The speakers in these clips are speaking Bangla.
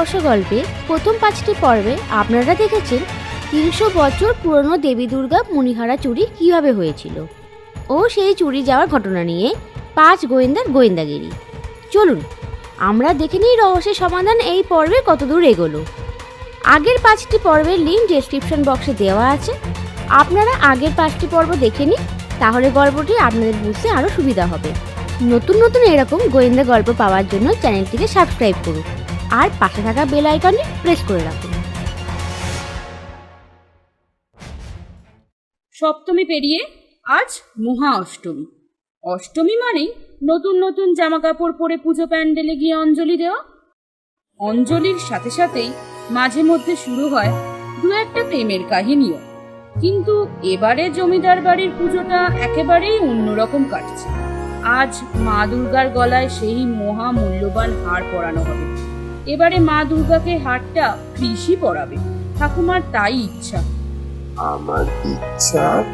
রহস্য গল্পে প্রথম পাঁচটি পর্বে আপনারা দেখেছেন তিনশো বছর পুরনো দেবী দুর্গা মণিহারা চুরি কীভাবে হয়েছিল ও সেই চুরি যাওয়ার ঘটনা নিয়ে পাঁচ গোয়েন্দার গোয়েন্দাগিরি। চলুন, আমরা দেখে নিই রহস্যের সমাধান এই পর্বে কতদূর এগোলো। আগের পাঁচটি পর্বের লিঙ্ক ডেসক্রিপশন বক্সে দেওয়া আছে। আপনারা আগের পাঁচটি পর্ব দেখে নিন, তাহলে গল্পটি আপনাদের বুঝতে আরও সুবিধা হবে। নতুন নতুন এরকম গোয়েন্দা গল্প পাওয়ার জন্য চ্যানেলটিকে সাবস্ক্রাইব করুন। আর পাশে থাকা বেল আইকনে প্রেস করে রাখুন। সপ্তমী পেরিয়ে আজ মহা অষ্টমী। অষ্টমী মানেই নতুন নতুন জামা কাপড় পরে পুজো প্যান্ডেলে গিয়ে অঞ্জলি দেওয়া। অঞ্জলির সাথে সাথেই মাঝে মধ্যে শুরু হয় দু একটা প্রেমের কাহিনীও। কিন্তু এবারে জমিদার বাড়ির পুজোটা একেবারেই অন্যরকম কাটছে। আজ মা দুর্গার গলায় সেই মহা মূল্যবান হার পরানো হবে। এবারে মা দুর্গাকে হারটা কৃষি পড়াবে ঠাকুমার তাই ইচ্ছা। আমার ইচ্ছা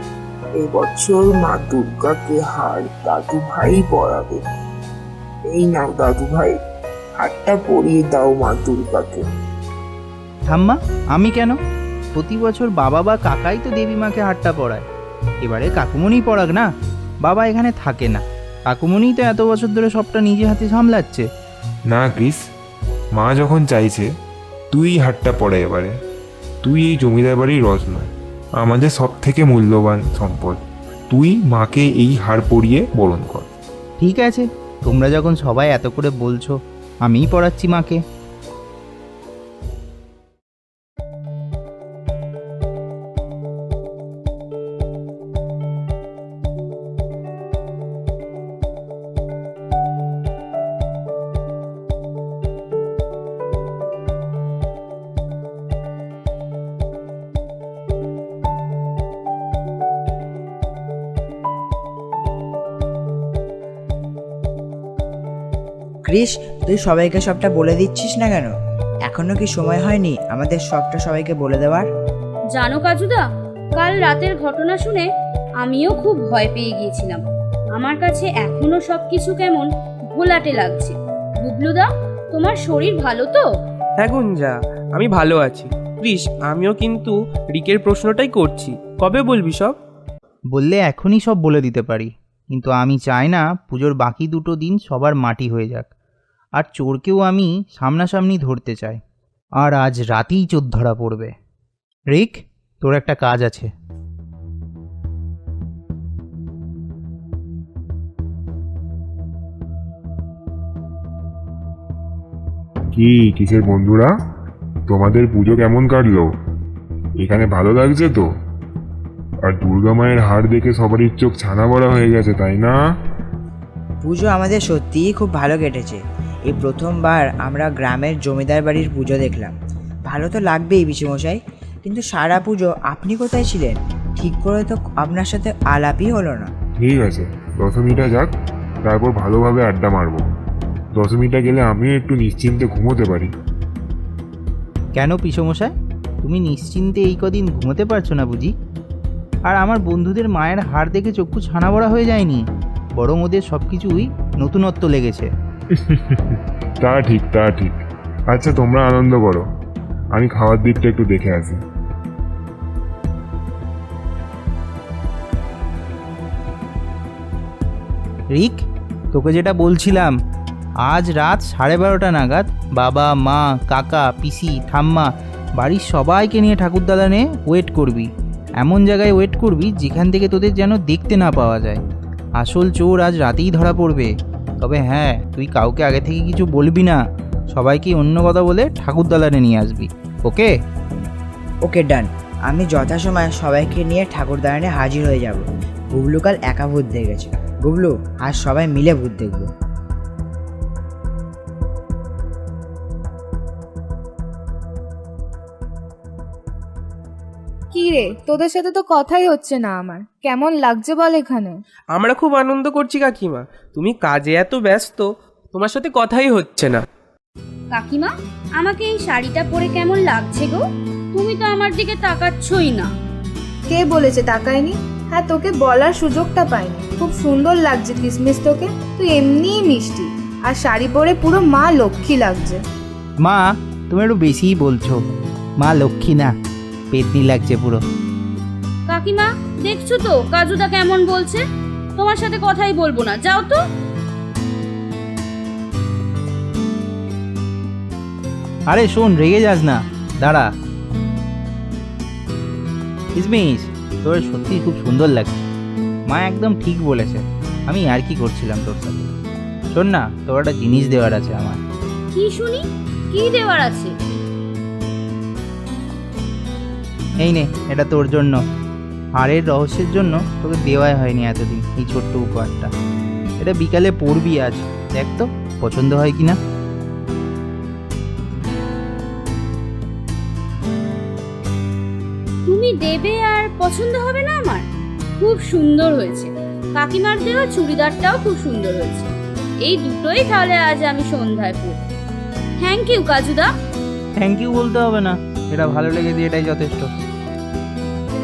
এবছর মা দুর্গাকে হার দাদু ভাই পড়াবে এই নাও দাদু ভাই হারটা পরিয়ে দাও মা দুর্গাকে। ঠাম্মা আমি কেন? প্রতি বছর বাবা বা কাকাই তো দেবী মাকে হাটটা পড়ায় এবারে কাকুমণি পড়াক না? বাবা এখানে থাকে না। কাকুমণিই তো এত বছর ধরে সবটা নিজে হাতে সামলাচ্ছে। না ক্রিস মা যখন চাইছে, তুই হাটটা পড়ে এবারে। তুই এই জমিদার বাড়ির রত্ন আমাদের সব থেকে মূল্যবান সম্পদ। তুই মাকে এই হার পরিয়ে বরণ কর। ঠিক আছে, তোমরা যখন সবাই এত করে বলছো, আমিই পড়াচ্ছি মাকে। ক্রিস তুই সবাইকে সবটা বলে দিচ্ছিস না কেন? এখনও কি সময় হয়নি আমাদের সবটা সবাইকে বলে দেওয়ার? জানো কাজুদা কাল রাতের ঘটনা শুনে আমিও খুব ভয় পেয়ে গিয়েছিলাম। আমার কাছে এখনও সবকিছু কেমন ঘোলাটে লাগছে। বুবলুদা তোমার শরীর ভালো তো? হ্যাঁ গুঞ্জা আমি ভালো আছি। প্লিজ আমিও কিন্তু রিকের প্রশ্নটাই করছি। কবে বলবি সব? বললে এখনই সব বলে দিতে পারি। কিন্তু আমি চাই না পুজোর বাকি দুটো দিন সবার মাটি হয়ে যাক। আর চোরকেও আমি সামনাসামনি ধরতে চাই। আর আজ রাতেই চোর ধরা পড়বে। রিক তোর একটা কাজ আছে। কি কিসের বন্ধুরা? তোমাদের পুজো কেমন কাটলো? এখানে ভালো লাগছে তো? আর দুর্গা মায়ের হার দেখে সবারই চোখ ছানা বড়া হয়ে গেছে তাই না? পুজো আমাদের সত্যিই খুব ভালো কেটেছে। এই প্রথমবার আমরা গ্রামের জমিদার বাড়ির পুজো দেখলাম। ভালো তো লাগবেই বিচুমশাই কিন্তু সারা পুজো আপনি কোথায় ছিলেন? ঠিক করে তো আপনার সাথে আলাপই হলো না। ঠিক আছে দশমীটা যাক তারপর ভালোভাবে আড্ডা মারবো। দশমীটা গেলে আমিও একটু নিশ্চিন্তে ঘুমোতে পারি। কেন পিসমশাই তুমি নিশ্চিন্তে এই কদিন ঘুমোতে পারছ না বুঝি? আর আমার বন্ধুদের মায়ের হাড় দেখে চক্ষু ছানা বড়া হয়ে যায়নি বরং ওদের সব কিছুই নতুনত্ব লেগেছে। তা ঠিক তা ঠিক। আচ্ছা তোমরা আনন্দ করো। আমি খাওয়ার দিকটা একটু দেখে আসি। রিক, তোকে যেটা বলছিলাম, আজ রাত সাড়ে বারোটা নাগাদ বাবা, মা, কাকা, পিসি, ঠাম্মা, বাড়ির সবাইকে নিয়ে ঠাকুরদালানে ওয়েট করবি। এমন জায়গায় ওয়েট করবি যেখান থেকে তোদের যেন দেখতে না পাওয়া যায়। আসল চোর আজ রাতেই ধরা পড়বে। তবে হ্যাঁ তুই কাউকে আগে থেকে কিছু বলবি না। সবাইকে অন্য কথা বলে ঠাকুরদালানে নিয়ে আসবি। ওকে? ওকে, ডান। আমি যথাসময়ে সবাইকে নিয়ে ঠাকুর দালানে হাজির হয়ে যাব। গুবলু কাল একা ভূত দেখেছে। গুবলু আর সবাই মিলে ভূত দেখব। কি তোদের সাথে তো কথাই হচ্ছে না আমার। কেমন লাগছে বল এখানে? আমরা খুব আনন্দ করছি কাকিমা। তুমি কাজে এত ব্যস্ত তোমার সাথে কথাই হচ্ছে না। কাকিমা আমাকে এই শাড়িটা পরে কেমন লাগছে গো? তুমি তো আমার দিকে তাকাচ্ছই না। কে বলেছে তাকায়নি? হ্যাঁ তোকে বলার সুযোগটা পাইনি। খুব সুন্দর লাগছে কিসমিস তোকে। তুই এমনিই মিষ্টি। আর শাড়ি পরে পুরো মা লক্ষ্মী লাগছে। মা তুমি একটু বেশিই বলছো। মা লক্ষ্মী না। পেতনি লাগছে পুরো। কাকিমা দেখছ তো কাজুদা কেমন বলছে? তোমার সাথে কথাই বলব না যাও তো। আরে শোন রেগে যাস না দাঁড়া। ইসমিস তোর সত্যি খুব সুন্দর লাগছে। মা একদম ঠিক বলেছে আমি আর কি করছিলাম তোর সাথে? শোন না তোর একটা জিনিস দেওয়ার আছে আমার। কি শুনি? কি দেওয়ার আছে? এই নে এটা তোর জন্য। আর এর রহস্যের জন্য তোকে দেওয়াই হয়নি এতদিন এই ছোট্ট উপহারটা। এটা বিকালে পড়বি আজ দেখ তো পছন্দ হয় কি না তুমি দেবে আর পছন্দ হবে না আমার? খুব সুন্দর হয়েছে। কাকিমার দেওয়া চুড়িদারটাও খুব সুন্দর হয়েছে। এই দুটোই তাহলে আজ আমি সন্ধ্যায় পরব থ্যাংক ইউ কাজুদা। থ্যাংক ইউ বলতে হবে না। এটা ভালো লেগেছে এটাই যথেষ্ট।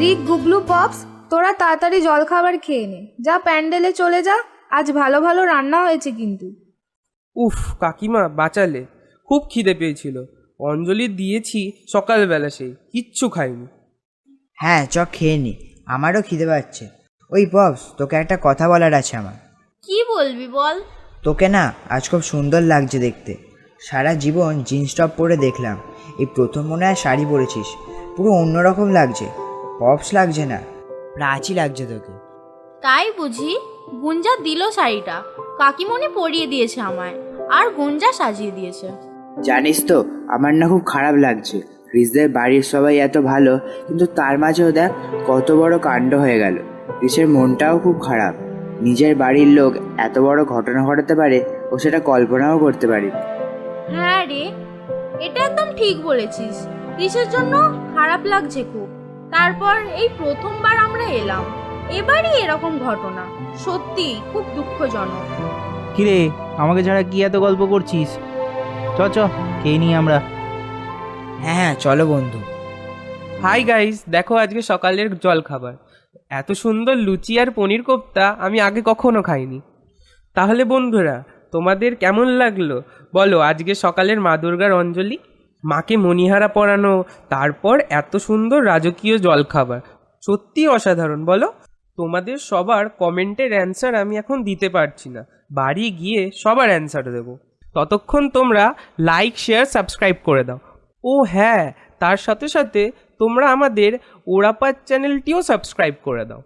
রিক গুগলু পপস তোরা তাড়াতাড়ি জল খাবার খেয়ে নে। যা প্যান্ডেলে চলে যা আজ ভালো ভালো রান্না হয়েছে কিন্তু। উফ কাকিমা বাঁচালে। খুব খিদে পেয়েছিল। অঞ্জলি দিয়েছি সকালবেলা সেই কিচ্ছু খাইনি। হ্যাঁ চ খেয়ে নি। আমারও খিদে পাচ্ছে। ওই পপস তোকে একটা কথা বলার আছে আমার। কি বলবি বল। তোকে না আজ খুব সুন্দর লাগছে দেখতে। সারা জীবন জিন্স টপ পরে দেখলাম। এই প্রথম মনে হয় শাড়ি পরেছিস। পুরো অন্যরকম লাগছে। পপস লাগছে না প্রাচী লাগছে তোকে। তাই বুঝি গুঞ্জা দিল শাড়িটা কাকিমণি পরিয়ে দিয়েছে আমায় আর গুঞ্জা সাজিয়ে দিয়েছে। জানিস তো আমার না খুব খারাপ লাগছে। রিসদের বাড়ির সবাই এত ভালো কিন্তু তার মাঝেও দেখ কত বড় কাণ্ড হয়ে গেল। রিসের মনটাও খুব খারাপ। নিজের বাড়ির লোক এত বড় ঘটনা ঘটাতে পারে ও সেটা কল্পনাও করতে পারে হ্যাঁ রে এটা একদম ঠিক বলেছিস। কিসের জন্য খারাপ লাগছে খুব। তারপর এই প্রথমবার আমরা এলাম। এবারই এরকম ঘটনা। সত্যি খুব দুঃখজনক। কিরে আমাকে ছাড়া কি এত গল্প করছিস? চ চ খেয়ে নিই আমরা। হ্যাঁ হ্যাঁ চলো বন্ধু। হাই গাইস দেখো আজকে সকালের জল খাবার এত সুন্দর লুচি আর পনির কোপ্তা আমি আগে কখনো খাইনি। তাহলে বন্ধুরা তোমাদের কেমন লাগল? বলো আজকে সকালের মা দুর্গার অঞ্জলি? মাকে মণিহারা পরানো, তারপর এত সুন্দর রাজকীয় জলখাবার। সত্যি অসাধারণ, বলো? তোমাদের সবার কমেন্টের অ্যান্সার আমি এখন দিতে পারছি না। বাড়ি গিয়ে সবার অ্যান্সার দেবো। ততক্ষণ তোমরা লাইক শেয়ার সাবস্ক্রাইব করে দাও। ও হ্যাঁ তার সাথে সাথে তোমরা আমাদের ওরাপাত চ্যানেলটিও সাবস্ক্রাইব করে দাও।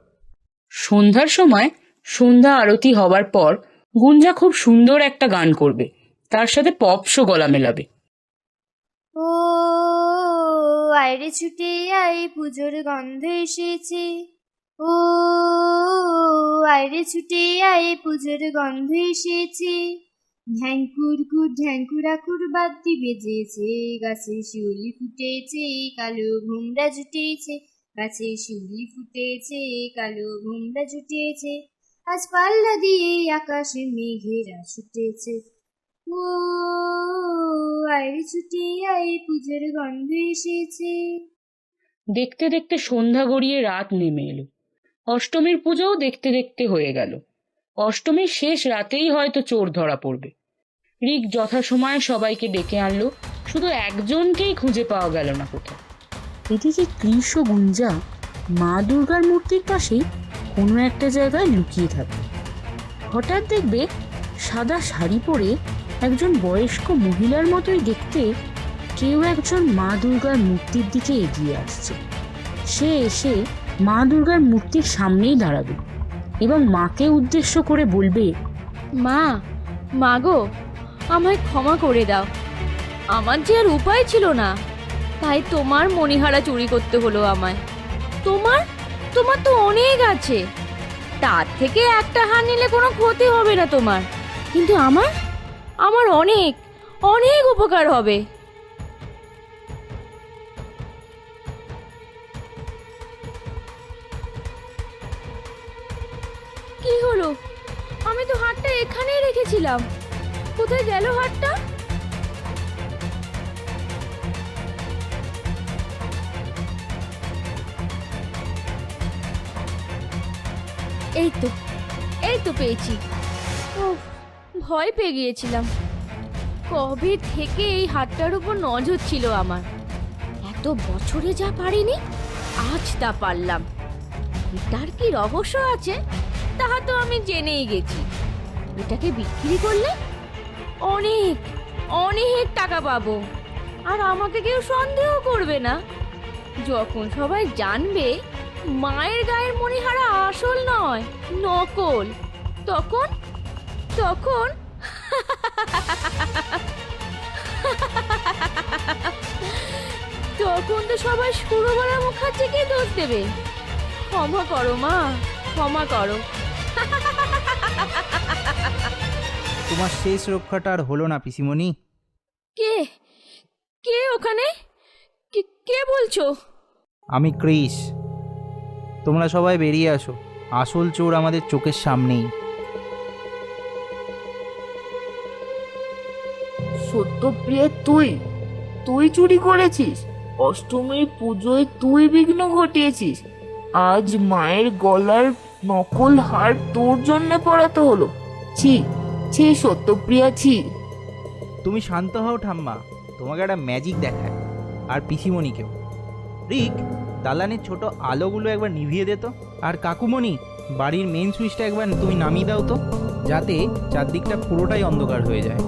সন্ধ্যার সময় সন্ধ্যা আরতি হবার পর গুঞ্জা খুব সুন্দর একটা গান করবে। তার সাথে পপসও গলা মেলাবে। ও, আইরে ছুটে আই পুজোর গন্ধ এসেছে। ও, আইরে ছুটে আই পুজোর গন্ধ এসেছে। ঢ্যাঙ্কুর কুর ঢ্যাঙ্কুরাকুর বাদ্যি বেজেছে। গাছে শিউলি ফুটেছে, কালো ঘুমরা জুটেছে। গাছে শিউলি ফুটেছে, কালো ঘুমরা জুটেছে। আজ পাল্লা দিয়ে আকাশে মেঘেরা ছুটেছে। দেখতে দেখতে সন্ধ্যা গড়িয়ে রাত নেমে এলো। অষ্টমীর পুজোও দেখতে দেখতে হয়ে গেল। অষ্টমীর শেষ রাতেই হয়তো চোর ধরা পড়বে। রিক যথাসময়ে সবাইকে ডেকে আনলো। শুধু একজনকেই খুঁজে পাওয়া গেল না কোথাও। এদিকে কৃষ গুঞ্জা, মা দুর্গার মূর্তির পাশেই কোনো একটা জায়গায় লুকিয়ে থাকে। হঠাৎ দেখবে সাদা শাড়ি পরে একজন বয়স্ক মহিলার মতোই দেখতে কেউ একজন মা দুর্গার মূর্তির দিকে এগিয়ে আসছে। সে এসে মা দুর্গার মূর্তির সামনেই দাঁড়াবে এবং মাকে উদ্দেশ্য করে বলবে, মা মা গো, আমায় ক্ষমা করে দাও। আমার যে আর উপায় ছিল না, তাই তোমার মণিহারা চুরি করতে হলো আমায়। তোমার তোমার তো অনেক আছে। তার থেকে একটা হার নিলে কোনো ক্ষতি হবে না তোমার। কিন্তু আমার আমার অনেক অনেক উপকার হবে। কি হলো? আমি তো হাটটা এখানেই রেখেছিলাম। কোথায় গেল হাটটা এই তো এই তো পেয়েছি। ভয় পেয়ে গিয়েছিলাম। কবে থেকে এই হাটটার উপর নজর ছিল আমার? এত বছরে যা পারিনি, আজ তা পারলাম। এটার কি রহস্য আছে? তাহা তো আমি জেনেই গেছি। এটাকে বিক্রি করলে অনেক অনেক টাকা পাবো। আর আমাকে কেউ সন্দেহ করবে না। যখন সবাই জানবে, মায়ের গায়ের মণিহারা আসল নয়, নকল, তখন তখন তখন তো সবাই সুরবালা মুখার্জিকে দোষ দেবে। ক্ষমা করো মা। ক্ষমা করো। তোমার শেষ রক্ষাটা আর হলো না পিসিমণি। কে? কে ওখানে? কে- কে বলছো? আমি ক্রিস। তোমরা সবাই বেরিয়ে আসো। আসল চোর আমাদের চোখের সামনেই। সত্যপ্রিয়া তুই তুই চুরি করেছিস, অষ্টমীর পুজোয় তুই বিঘ্ন ঘটিয়েছিস, আজ মায়ের গলার নকল হার তোর জন্য পড়াতে হলো। ছি ছি সত্যপ্রিয়া ছি। তুমি শান্ত হও ঠাম্মা, তোমাকে একটা ম্যাজিক দেখায়, আর পিসিমণিকেও। রিক, দালানের ছোট আলোগুলো একবার নিভিয়ে দে তো, আর কাকুমণি, বাড়ির মেন সুইচটা একবার তুমি নামিয়ে দাও তো, যাতে চারদিকটা পুরোটাই অন্ধকার হয়ে যায়।